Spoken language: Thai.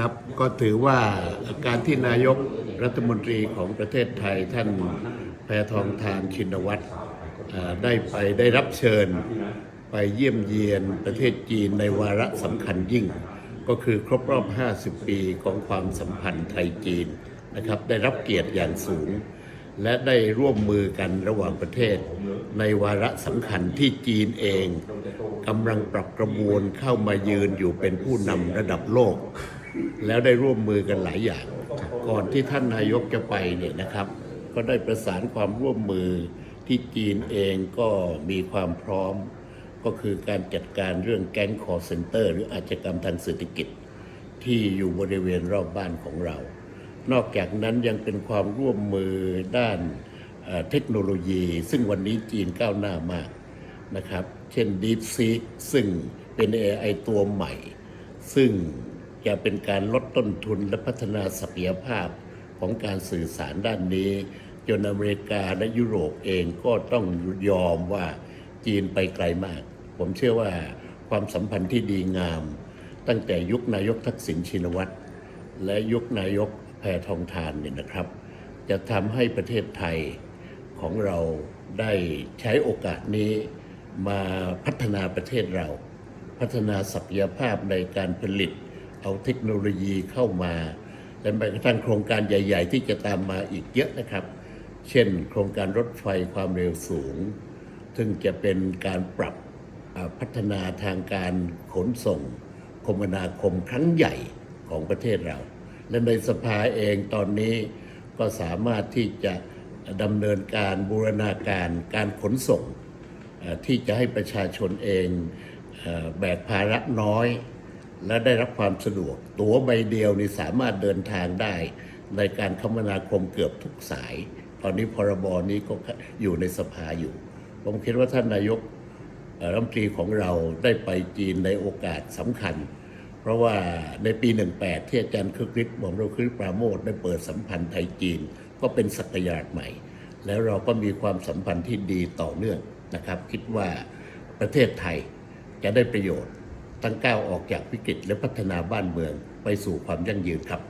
ครับ ก็ถือว่าการที่นายกรัฐมนตรีของประเทศไทยท่านแพทองทานชินวัตรได้ไปได้รับเชิญไปเยี่ยมเยียนประเทศจีนในวาระสำคัญยิ่ง ก็คือครบรอบ 50 ปีของความสัมพันธ์ไทยจีนนะครับได้รับเกียรติอย่างสูง และได้ร่วมมือกันระหว่างประเทศ ในวาระสำคัญที่จีนเองกำลังปรับกระบวนเข้ามายืนอยู่เป็นผู้นำระดับโลก แล้วได้ร่วมมือกันหลายอย่าง ก่อนที่ท่านนายกจะไปเนี่ยนะครับ ก็ได้ประสานความร่วมมือที่จีนเองก็มีความพร้อม ก็คือการจัดการเรื่องแก๊งคอร์เซนเตอร์ หรืออาชญากรรมทางเศรษฐกิจ ที่อยู่บริเวณรอบบ้านของเรา นอกจากนั้นยังเป็นความร่วมมือด้านเอ่อเทคโนโลยี ซึ่งวันนี้จีนก้าวหน้ามากนะครับ เช่น DeepSeek ซึ่งเป็น AI ตัวใหม่ ซึ่ง จะเป็นการลดต้นทุนและพัฒนาศักยภาพของการสื่อสารด้านนี้ จนอเมริกาและยุโรปเองก็ต้องยอมว่าจีนไปไกลมาก ผมเชื่อว่าความสัมพันธ์ที่ดีงาม ตั้งแต่ยุคนายกทักษิณชินวัตร และยุคนายกแพทองทานเนี่ยนะครับ จะทำให้ประเทศไทยของเราได้ใช้โอกาสนี้มาพัฒนาประเทศเรา พัฒนาศักยภาพในการผลิต เอาเทคโนโลยีเข้ามาและแม้กระทั่งโครงการใหญ่ ๆ ที่จะตามมาอีกเยอะนะครับ เช่น โครงการรถไฟความเร็วสูง ซึ่งจะเป็นการปรับพัฒนาทางการขนส่ง คมนาคมครั้งใหญ่ของประเทศเรา และในสภาเองตอนนี้ก็สามารถที่จะดำเนินการบูรณาการการขนส่ง ที่จะให้ประชาชนเองแบกภาระน้อย และได้รับความสะดวก ตั๋วใบเดียวนี่สามารถเดินทางได้ ในการคมนาคมเกือบทุกสาย ตอนนี้พรบนี้ก็อยู่ในสภาอยู่ ผมคิดว่าท่านนายกรัฐมนตรีของเราได้ไปจีนในโอกาสสำคัญ เพราะว่าในปี 18 ที่อาจารย์คึกฤทธิ์หม่อมเราคึกปราโมทได้เปิดสัมพันธ์ไทยจีน ก็เป็นสักยาณใหม่ แล้วเราก็มีความสัมพันธ์ที่ดีต่อเนื่องนะครับ คิดว่าประเทศไทยจะได้ประโยชน์ ตั้งก้าวออกจากวิกฤตและพัฒนาบ้านเมืองไปสู่ความยั่งยืนครับ